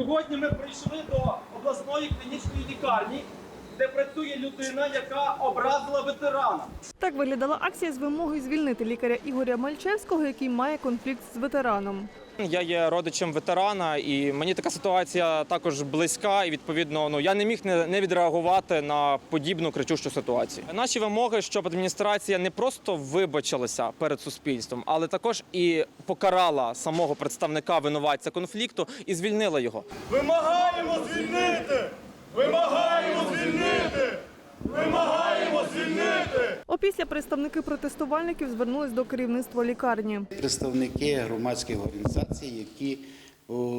Сьогодні ми прийшли до обласної клінічної лікарні, де працює людина, яка образила ветерана. Так виглядала акція з вимогою звільнити лікаря Ігоря Мальчевського, який має конфлікт з ветераном. Я є родичем ветерана, і мені така ситуація також близька. І відповідно, ну я не міг не, не відреагувати на подібну кричущу ситуацію. Наші вимоги, щоб адміністрація не просто вибачилася перед суспільством, але також і покарала самого представника винуватця конфлікту і звільнила його. Вимагаємо звільнити! Вимагаємо звільнити! Вимагаємо Опісля представники протестувальників звернулись до керівництва лікарні. представники громадських організацій, які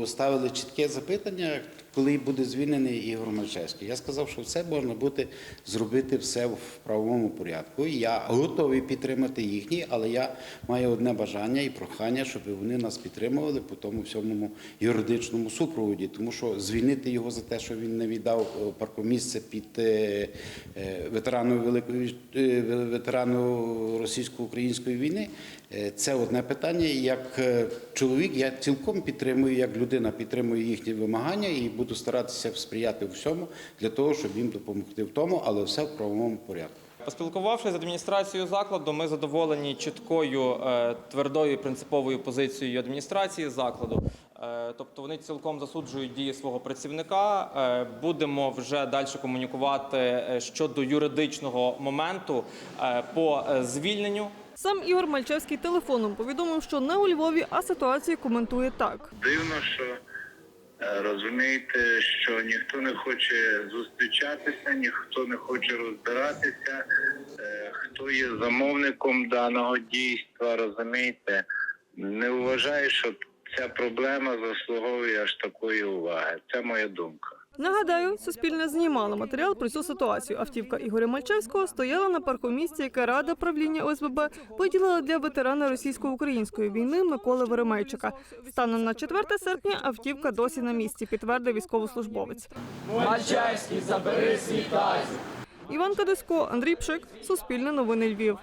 ставили чітке запитання, коли буде звільнений Ігор Мальчевський. Я сказав, що все можна буде зробити все в правовому порядку. Я готовий підтримати їхні, але я маю одне бажання і прохання, щоб вони нас підтримували по тому всьому юридичному супроводі, тому що звільнити його за те, що він не віддав е, паркомісце під е, е, ветерану великої ветерану російсько-української війни. Це одне питання. Як чоловік я цілком підтримую, як людина підтримую їхні вимагання і буду старатися сприяти всьому для того, щоб їм допомогти в тому, але все в правовому порядку. Поспілкувавшись з адміністрацією закладу, ми задоволені чіткою, е, твердою принциповою позицією адміністрації закладу. Е, Тобто вони цілком засуджують дії свого працівника. Е, Будемо вже далі комунікувати щодо юридичного моменту по звільненню. Сам Ігор Мальчевський телефоном повідомив, що не у Львові, а ситуацію коментує так. дивно, що розумієте, що ніхто не хоче зустрічатися, ніхто не хоче розбиратися. Е, Хто є замовником даного дійства, розумієте, не вважаю, що ця проблема заслуговує аж такої уваги. Це моя думка. Нагадаю, Суспільне знімало матеріал про цю ситуацію. Автівка Ігоря Мальчевського стояла на паркомісці, яке Рада правління ОСББ виділила для ветерана російсько-української війни Миколи Веремейчика. Станом на 4 серпня автівка досі на місці, підтвердив військовослужбовець. Мальчевський, забери свій тазик. Іван Кадисько, Андрій Пшик, Суспільне новини Львів.